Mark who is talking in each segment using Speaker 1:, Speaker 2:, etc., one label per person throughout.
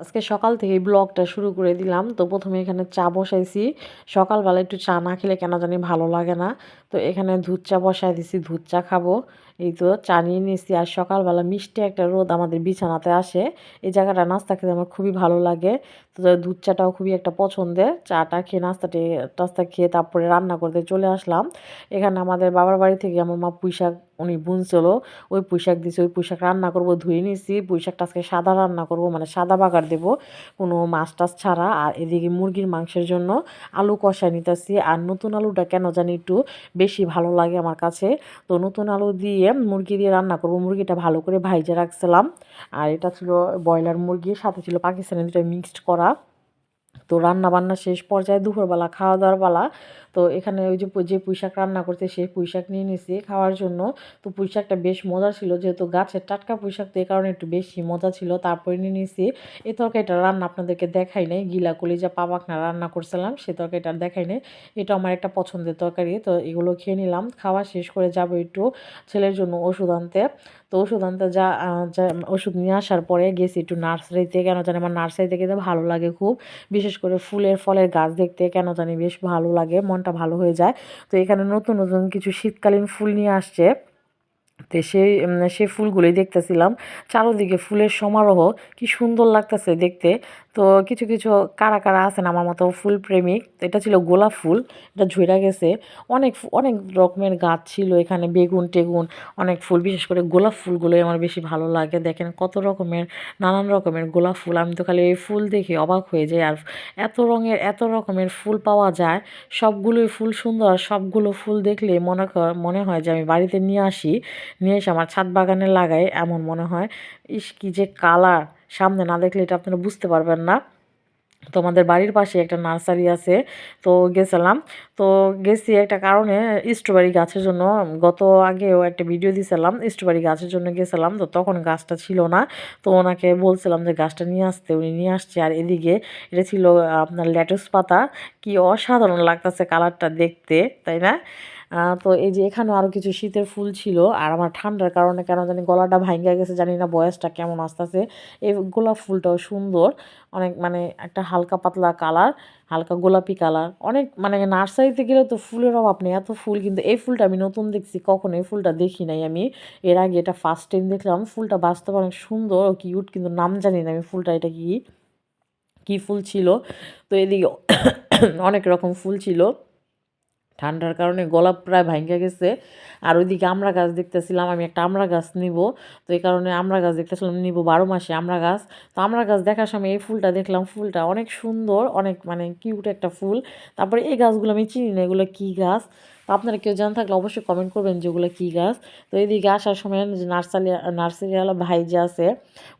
Speaker 1: আজকে সকাল থেকেই ব্লগটা শুরু করে দিলাম। তো প্রথমে এখানে চা বসাইছি। সকালবেলা একটু চা না খেলে কেন জানি ভালো লাগে না। তো এখানে দুধ চা বসাই দিছি, দুধ চা খাব। এই তো চা নিয়ে নিয়েছি আর সকালবেলা মিষ্টি একটা রোদ আমাদের বিছানাতে আসে। এই জায়গাটা নাস্তা খেতে আমার খুবই ভালো লাগে। তো দুধ চাটাও খুবই একটা পছন্দের। চাটা খেয়ে নাস্তাটি টাস্তা খেয়ে তারপরে রান্না করতে চলে আসলাম। এখানে আমাদের বাবার বাড়ি থেকে আমার মা পুঁইশাক উনি বুনছিল। ওই পুঁইশাক দিছে, ওই পুঁইশাক রান্না করব, ধুয়ে নিয়েছি পুঁইশাকটা আজকে সাদা রান্না করব মানে সাদা বাগার দেব। কোনো মাছ টাছ ছাড়া। আর এদিকে মুরগির মাংসের জন্য আলু কষায় নিতেছি। আর নতুন আলুটা কেন জানি একটু বেশি ভালো লাগে আমার কাছে। তো নতুন আলু দিয়ে মুরগি দিয়ে রান্না করব। মুরগিটা ভালো করে ভাইজে রাখছিলাম। আর এটা ছিল ব্রয়লার মুরগির সাথে ছিল পাকিস্তানি দুটো মিক্সড করা। তো রান্না বান্না শেষ পর্যায়ে দুপুরবেলা খাওয়া দাওয়ার বেলা তো এখানে ওই যে যে পুঁইশাক রান্না করতে সেই পুঁইশাক নিয়ে নিয়েছি খাওয়ার জন্য। তো পুঁইশাকটা বেশ মজা ছিল, যেহেতু গাছের টাটকা পুঁইশাক তো এই কারণে একটু বেশি মজা ছিল। তারপরে নিয়ে নিয়েছি এই তরকারিটা রান্না আপনাদেরকে দেখাই নাই। গিলা কলিজা পাবাকনা রান্না করছিলাম সেই তরকারিটা দেখাই নাই। এটা আমার একটা পছন্দের তরকারি, তো এগুলো খেয়ে নিলাম। খাওয়া শেষ করে যাব একটু ছেলের জন্য ওষুধ আনতে। তো ওষুধ আনতে যা ওষুধ নিয়ে আসার পরে গেছি একটু নার্সারিতে কেন জানি আমার নার্সারিতে গেতে ভালো লাগে খুব। বিশেষ করে ফুলের ফলের গাছ দেখতে কেন জানি বেশ ভালো লাগে। মনটা ভালো হয়ে যায়। তো এখানে নতুন নতুন কিছু শীতকালীন ফুল নিয়ে আসছে। তো সেই সেই ফুলগুলোই দেখতেছিলাম। চারোদিকে ফুলের সমারোহ, কি সুন্দর লাগতেছে দেখতে। তো কিছু কিছু কারা কারা আছেন আমার মতো ফুল প্রেমিক? এটা ছিল গোলাপ ফুল, এটা ঝইরা গেছে। অনেক অনেক রকমের গাছ ছিল এখানে, বেগুন, টেগুন, অনেক ফুল, বিশেষ করে গোলাপ ফুলগুলোই আমার বেশি ভালো লাগে। দেখেন কত রকমের, নানান রকমের গোলাপ ফুল। আমি তো খালি এই ফুল দেখে অবাক হয়ে যাই। আর এত রঙের, এত রকমের ফুল পাওয়া যায়, সবগুলোই ফুল সুন্দর। সবগুলো ফুল দেখলে মনে মনে হয় যে আমি বাড়িতে নিয়ে আসি। নিয়ে এসে আমার ছাদ বাগানে লাগাই, এমন মনে হয়। ইস, কি যে কালার। সামনে না দেখলে এটা আপনারা বুঝতে পারবেন না। তো আমাদের বাড়ির পাশে একটা নার্সারি আছে, তো গেছিলাম। তো গেছি একটা কারণে স্ট্রবেরি গাছের জন্য, গত আগেও একটা ভিডিও দিয়েছিলাম স্ট্রবেরি গাছের জন্য গেছিলাম, তো তখন গাছটা ছিল না। তো ওনাকে বলছিলাম যে গাছটা নিয়ে আসতে, উনি নিয়ে আসছে। আর এদিকে এটা ছিল, আপনার ল্যাটুস পাতা, কি অসাধারণ লাগতেছে কালারটা দেখতে, তাই না? তো এই যে এখানেও আরও কিছু শীতের ফুল ছিল, আর আমার ঠান্ডার কারণে কেন জানি গলাটা ভাঙ্গা গেছে, জানি না বয়সটা কেমন আসতেছে। এই গোলাপ ফুলটাও সুন্দর, অনেক মানে একটা হালকা পাতলা কালার, হালকা গোলাপি কালার। অনেক মানে নার্সারিতে গেলে তো ফুলের অভাব নেই, এত ফুল কিন্তু এই ফুলটা আমি নতুন দেখছি, কখনো এই ফুলটা দেখি নাই আমি। এর আগে এটা ফার্স্ট টাইম দেখলাম, ফুলটা বাস্তব অনেক সুন্দর ও কিউট কিন্তু নাম জানি না আমি ফুলটা, এটা কি? কী ফুল ছিল? তো এদিকে অনেক রকম ফুল ছিল। ঠান্ডার কারণে গলা প্রায় ভাঙ্গা গেছে। আর ওইদিকে আমরা গাছ দেখতেছিলাম, আমি একটা আমরা গাছ নিব। তো এই কারণে আমরা গাছ দেখতেছিলাম, নিব বারো মাসে আমরা গাছ। তো আমরা গাছ দেখার সময় এই ফুলটা দেখলাম, ফুলটা অনেক সুন্দর, অনেক মানে কিউট একটা ফুল। তারপরে এই গাছগুলো আমি চিনি না, এগুলো কী গাছ? তো আপনারা কেউ জানা থাকলে অবশ্যই কমেন্ট করবেন যে ওগুলো কী গাছ? তো এইদিকে আসার সময় যে নার্সারি, নার্সারিওয়ালা ভাই যে আছে,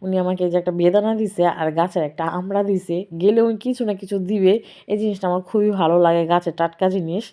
Speaker 1: উনি আমাকে যে একটা বেদানা দিছে আর গাছের একটা আমড়া দিছে। গেলে উনি কিছু না কিছু দিবে। এই জিনিসটা আমার খুবই ভালো লাগে, গাছের টাটকা জিনিস।